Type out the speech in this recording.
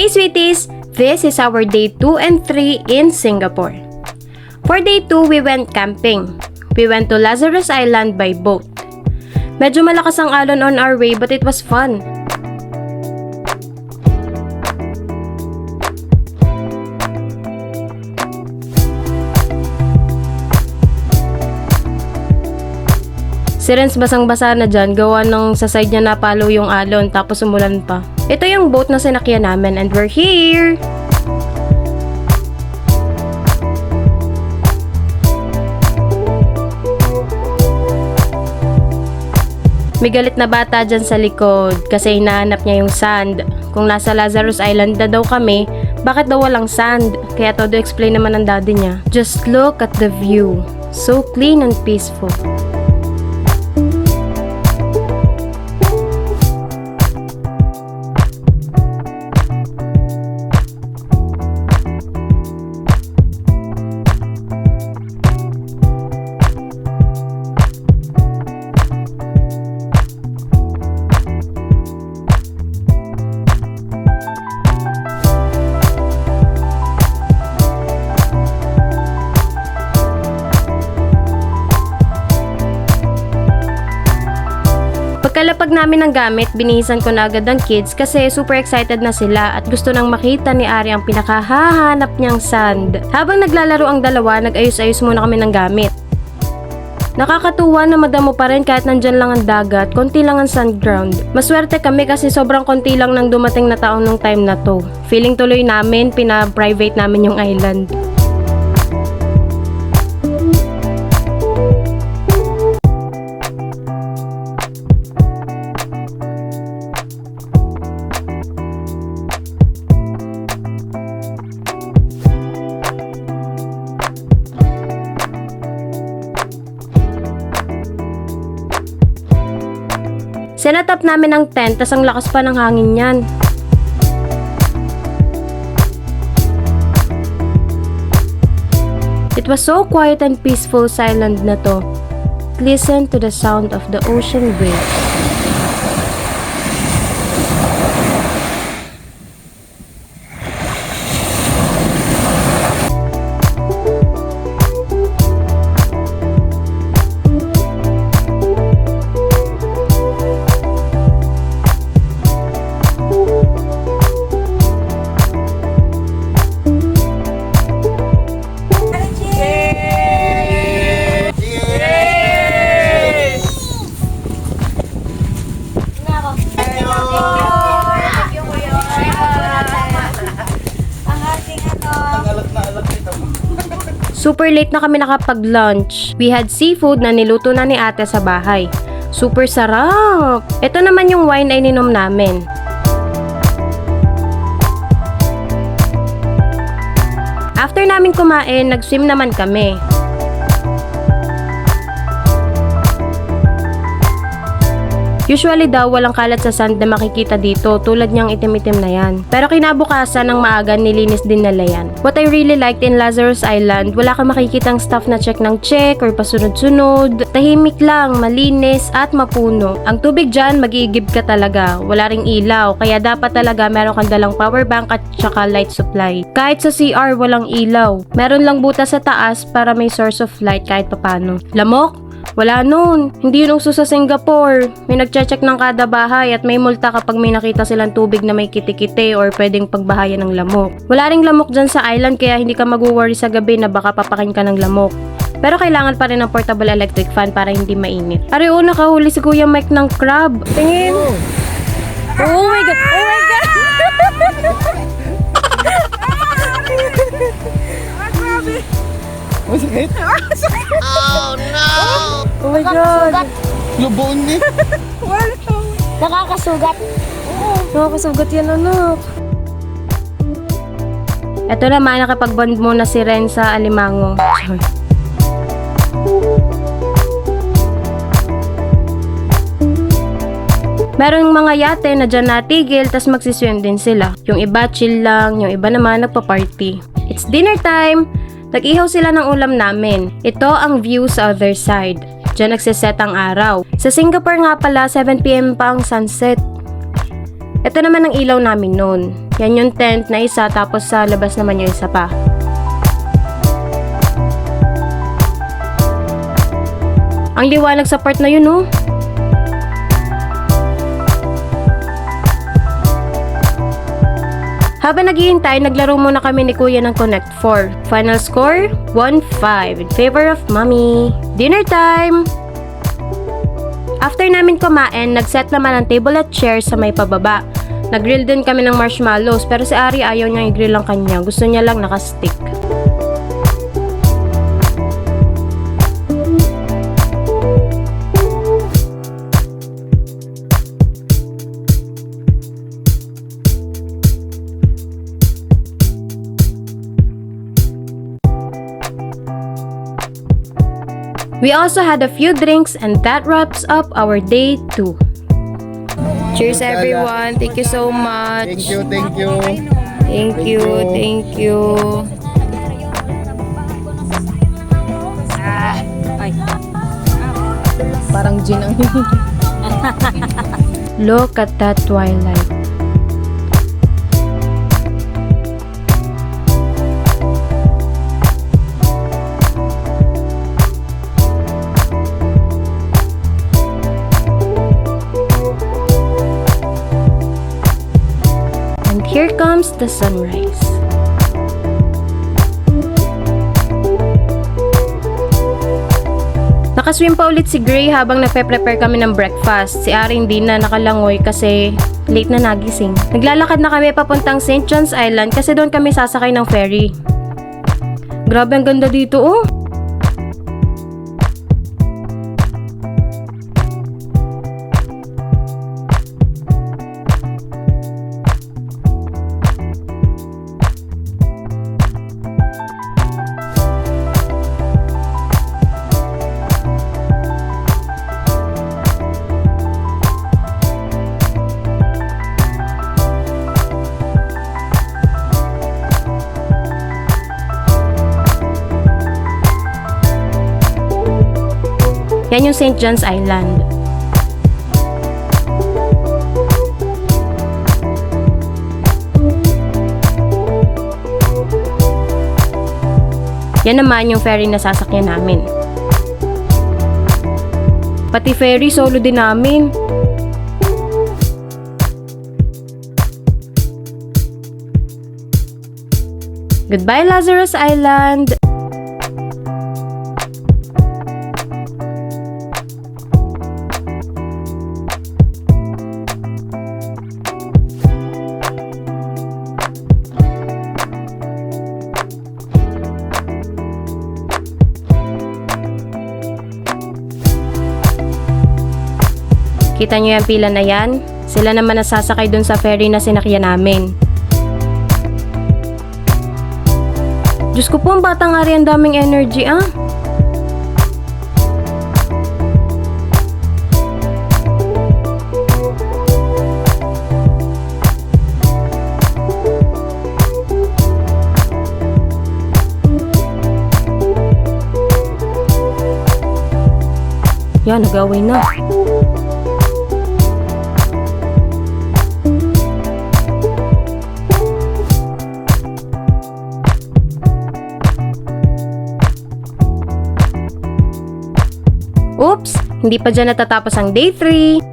Hey sweeties! This is our day 2 and 3 in Singapore. For day 2, we went camping. We went to Lazarus Island by boat. Medyo malakas ang alon on our way but it was fun. Si Renz basang-basa na dyan, gawa ng sa side niya napalo yung alon tapos umulan pa. Ito yung boat na sinakyan namin and we're here! May galit na bata dyan sa likod kasi hinahanap niya yung sand. Kung nasa Lazarus Island na daw kami, bakit daw walang sand? Kaya todo explain naman ng daddy niya. Just look at the view. So clean and peaceful. Pagkalapag namin ng gamit, binihisan ko na agad ang kids kasi super excited na sila at gusto nang makita ni Ari ang pinakahahanap niyang sand. Habang naglalaro ang dalawa, nag-ayos-ayos muna kami ng gamit. Nakakatuwa na madamo pa rin kahit nandyan lang ang dagat, konti lang ang sand ground. Maswerte kami kasi sobrang konti lang nang dumating na taong nung time na to. Feeling tuloy namin, pina-private namin yung island. Sinatap namin ang tent, tas ang lakas pa ng hangin yan. It was so quiet and peaceful sa island na to. Listen to the sound of the ocean waves. Super late na kami nakapag-lunch. We had seafood na niluto na ni ate sa bahay. Super sarap! Ito naman yung wine na ininom namin. After namin kumain, nag-swim naman kami. Usually daw walang kalat sa sand na makikita dito tulad niyang itim-itim na yan. Pero kinabukasan ng maaga nilinis din nila yan. What I really liked in Lazarus Island, wala kang makikitang staff na check ng check or pasunod-sunod. Tahimik lang, malinis at mapuno. Ang tubig dyan, magigib ka talaga. Wala ring ilaw, kaya dapat talaga meron kang dalang power bank at tsaka light supply. Kahit sa CR, walang ilaw. Meron lang butas sa taas para may source of light kahit papano. Lamok? Wala nun. Hindi yun uso sa Singapore. May nagche-check ng kada bahay at may multa kapag may nakita silang tubig na may kitikite or pwedeng pagbahayan ng lamok. Wala ring lamok dyan sa island kaya hindi ka mag-worry sa gabi na baka papakin ka ng lamok. Pero kailangan pa rin ng portable electric fan para hindi mainit. Are o, nakahuli si Kuya Mike ng crab. Tingin. Oh my God! Oh my God! Masakit? Oh my God! Lubuon niya. Nakakasugat. Nakakasugat yan, anak. Ito naman, nakapag-bond muna si Ren sa Alimango. Char. Merong mga yate na dyan natigil, tas magsiswim din sila. Yung iba chill lang, yung iba naman nagpa-party. It's dinner time! Nag-ihaw sila ng ulam namin. Ito ang view sa other side. Diyan nagsiset ang araw. Sa Singapore nga pala, 7pm pa ang sunset. Ito naman ang ilaw namin noon. Yan yung tent na isa, tapos sa labas naman yung isa pa. Ang liwanag sa part na yun, oh. Habang naghihintay, naglaro muna kami ni Kuya ng Connect 4. Final score, 1-5 in favor of Mommy. Dinner time! After namin kumain, nagset naman ang table at chair sa may pababa. Nagrill din kami ng marshmallows pero si Ari ayaw niyang i-grill ang kanya. Gusto niya lang nakastick. We also had a few drinks and that wraps up our day 2. Cheers everyone. Thank you so much. Thank you, thank you. Thank you, thank you. Parang gin ang Look at that twilight. Here comes the sunrise. Nakaswim pa ulit si Gray habang nagpe-prepare kami ng breakfast. Si Ari hindi na nakalangoy kasi late na nagising. Naglalakad na kami papuntang St. John's Island kasi doon kami sasakay ng ferry. Grabe ang ganda dito oh. Yan yung St. John's Island. Yan naman yung ferry na sasakyan namin. Pati ferry, solo din namin. Goodbye, Lazarus Island! Kita nyo yung pila na yan? Sila naman nasasakay dun sa ferry na sinakyan namin. Diyos ko po, ang batang ari ang daming energy ah. Yan, nag-away na. Hindi pa dyan natatapos ang day 3.